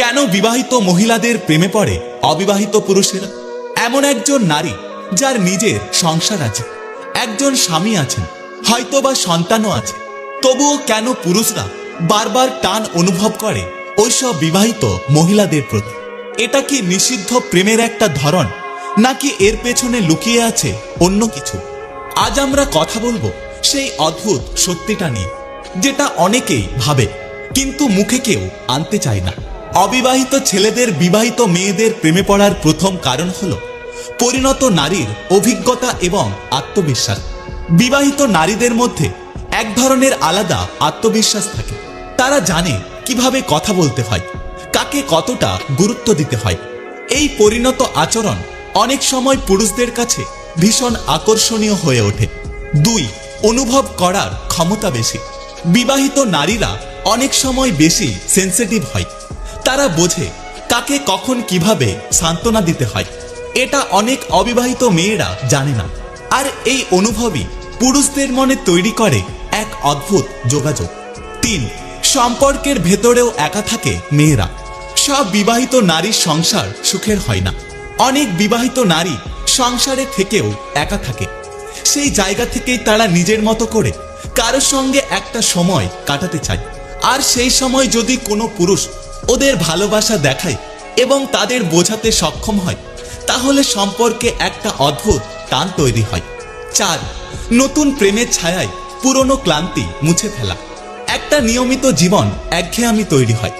কেন বিবাহিত মহিলাদের প্রেমে পড়ে অবিবাহিত পুরুষেরা? এমন একজন নারী যার নিজের সংসার আছে, একজন স্বামী আছেন, হয়তোবা সন্তানও আছে। তবুও কেন পুরুষরা বারবার টান অনুভব করে ওইসব বিবাহিত মহিলাদের প্রতি? এটা কি নিষিদ্ধ প্রেমের একটা ধরন, নাকি এর পেছনে লুকিয়ে আছে অন্য কিছু? আজ আমরা কথা বলব সেই অদ্ভুত সত্যিটা নিয়ে, যেটা অনেকেই ভাবে, কিন্তু মুখে কেউ আনতে চায় না। অবিবাহিত ছেলেদের বিবাহিত মেয়েদের প্রেমে পড়ার প্রথম কারণ হল পরিণত নারীর অভিজ্ঞতা এবং আত্মবিশ্বাস। বিবাহিত নারীদের মধ্যে এক ধরনের আলাদা আত্মবিশ্বাস থাকে। তারা জানে কীভাবে কথা বলতে হয়, কাকে কতটা গুরুত্ব দিতে হয়। এই পরিণত আচরণ অনেক সময় পুরুষদের কাছে ভীষণ আকর্ষণীয় হয়ে ওঠে। দুই, অনুভব করার ক্ষমতা বেশি। বিবাহিত নারীরা অনেক সময় বেশি সেন্সিটিভ হয়। তারা বোঝে কাকে কখন কীভাবে সান্ত্বনা দিতে হয়। এটা অনেক অবিবাহিত মেয়েরা জানে না। আর এই অনুভবই পুরুষদের মনে তৈরি করে এক অদ্ভুত যোগাযোগ। তিন, সম্পর্কের ভেতরেও একা থাকে মেয়েরা। সব বিবাহিত নারীর সংসার সুখের হয় না। অনেক বিবাহিত নারী সংসারে থেকেও একা থাকে। সেই জায়গা থেকেই তারা নিজের মতো করে কারোর সঙ্গে একটা সময় কাটাতে চায়। আর সেই সময় যদি কোনো পুরুষ ওদের ভালোবাসা দেখায় এবং তাদের বোঝাতে সক্ষম হয়। তাহলে সম্পর্কে একটা অদ্ভুত টান তৈরি হয়। চার, নতুন প্রেমের ছায়ায় পুরনো ক্লান্তি মুছে ফেলা। একটা নিয়মিত জীবন একঘেয়ামি তৈরি হয়।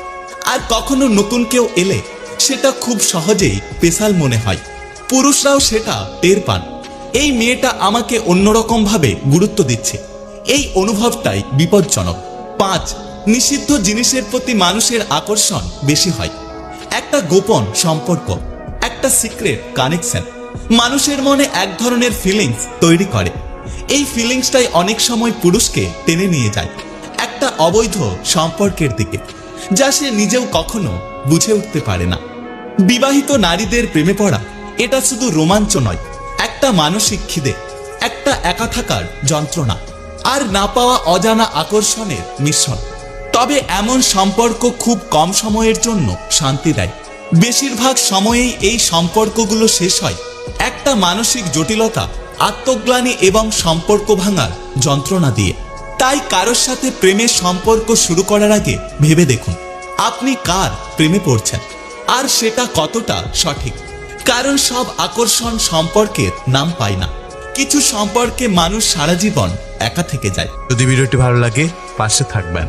আর কখনো নতুন কেউ এলে সেটা খুব সহজেই পেশাল মনে হয়। পুরুষরাও সেটা টের পান। এই মেয়েটা আমাকে অন্যরকম ভাবে গুরুত্ব দিচ্ছে। এই অনুভবটাই বিপজ্জনক। পাঁচ নিষিদ্ধ জিনিসের প্রতি মানুষের আকর্ষণ বেশি হয়। একটা গোপন সম্পর্ক, একটা সিক্রেট কানেকশন মানুষের মনে এক ধরনের ফিলিংস তৈরি করে। এই ফিলিংসটাই অনেক সময় পুরুষকে টেনে নিয়ে যায় একটা অবৈধ সম্পর্কের দিকে, যা সে নিজেও কখনো বুঝে উঠতে পারে না। বিবাহিত নারীদের প্রেমে পড়া, এটা শুধু রোমাঞ্চ নয়, একটা মানসিক খিদে, একটা একা থাকার যন্ত্রণা, আর না পাওয়া অজানা আকর্ষণের মিশ্রণ। তবে এমন সম্পর্ক খুব কম সময়ের জন্য শান্তি দেয়। বেশিরভাগ সময়েই এই সম্পর্কগুলো শেষ হয়। একটা মানসিক জটিলতা, আত্মগ্লানি এবং সম্পর্ক ভাঙার যন্ত্রণা দিয়ে। তাই কারোর সাথে প্রেমের সম্পর্ক শুরু করার আগে ভেবে দেখুন, আপনি কার প্রেমে পড়ছেন আর সেটা কতটা সঠিক। কারণ সব আকর্ষণ সম্পর্কের নাম পায় না। কিছু সম্পর্কে মানুষ সারা জীবন একা থেকে যায়। যদি ভিডিওটি ভালো লাগে, পাশে থাকবেন।